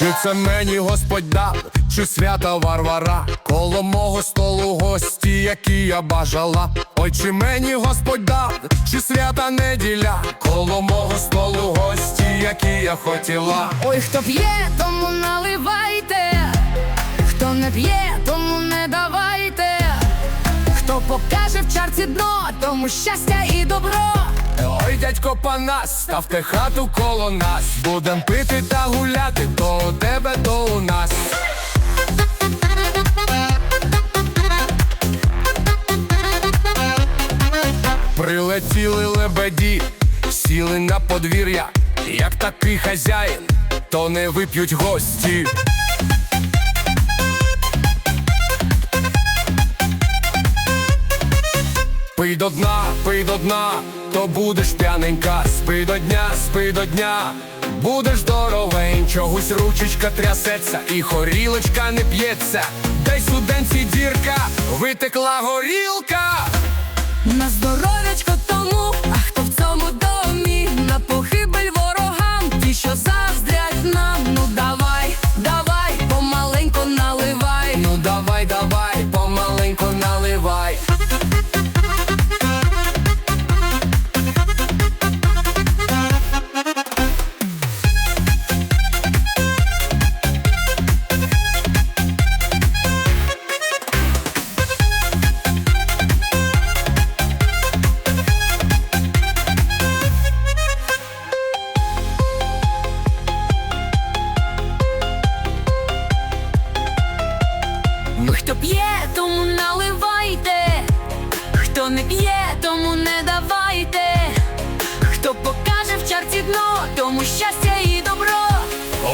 Чи це мені Господь дав, чи свята Варвара, коло мого столу гості, які я бажала. Ой, чи мені Господь дав, чи свята неділя, коло мого столу гості, які я хотіла. Ой, хто п'є, тому наливайте, хто не п'є, тому не давайте. Хто покаже в чарці дно, тому щастя і добро. Ой, дядько Панас, ставте хату коло нас. Будем пити та гуляти, Прилетіли лебеді, сіли на подвір'я, як такий хазяїн, то не вип'ють гості. Пий до дна, пий до дна, то будеш п'яненька, спи до дня, спи до дня, будеш здоровень, чогось ручечка трясеться, і горілочка не п'ється, десь у денці дірка, витекла горілка. На здоров'ячко тому, хто п'є, тому наливайте, хто не п'є, тому не давайте. Хто покаже в чарці дно, тому щастя і добро.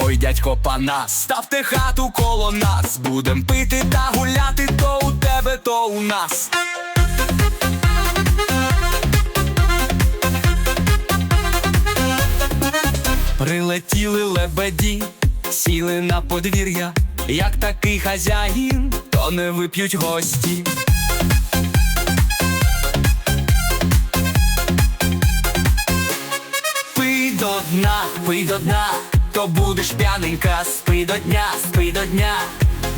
Ой, дядько Панас, ставте хату коло нас, будем пити та гуляти, то у тебе, то у нас. Прилетіли лебеді, сіли на подвір'я, як такий хазяїн, то не вип'ють гості. Пий до дна, пий до дна, то будеш п'яненька, спи до дня, спи до дня.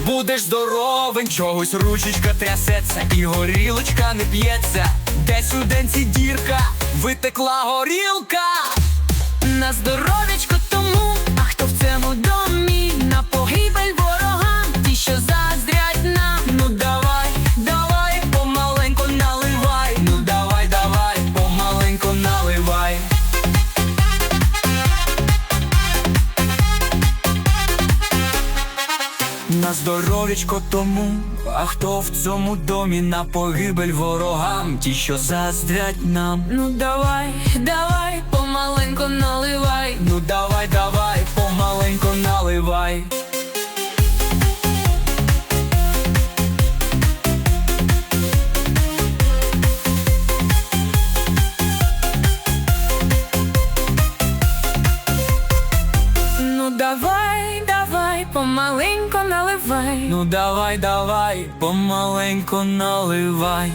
Будеш здоровень, чогось ручечка трясеться, і горілочка не п'ється. Десь у денці дірка, витекла горілка. На здоров'ячко На здоров'ячко тому, а хто в цьому домі на погибель ворогам, ті, що заздрять нам. Ну давай, давай, помаленько наливай. Ну давай, давай, помаленько наливай. Помаленько наливай. Ну давай, давай, помаленько наливай.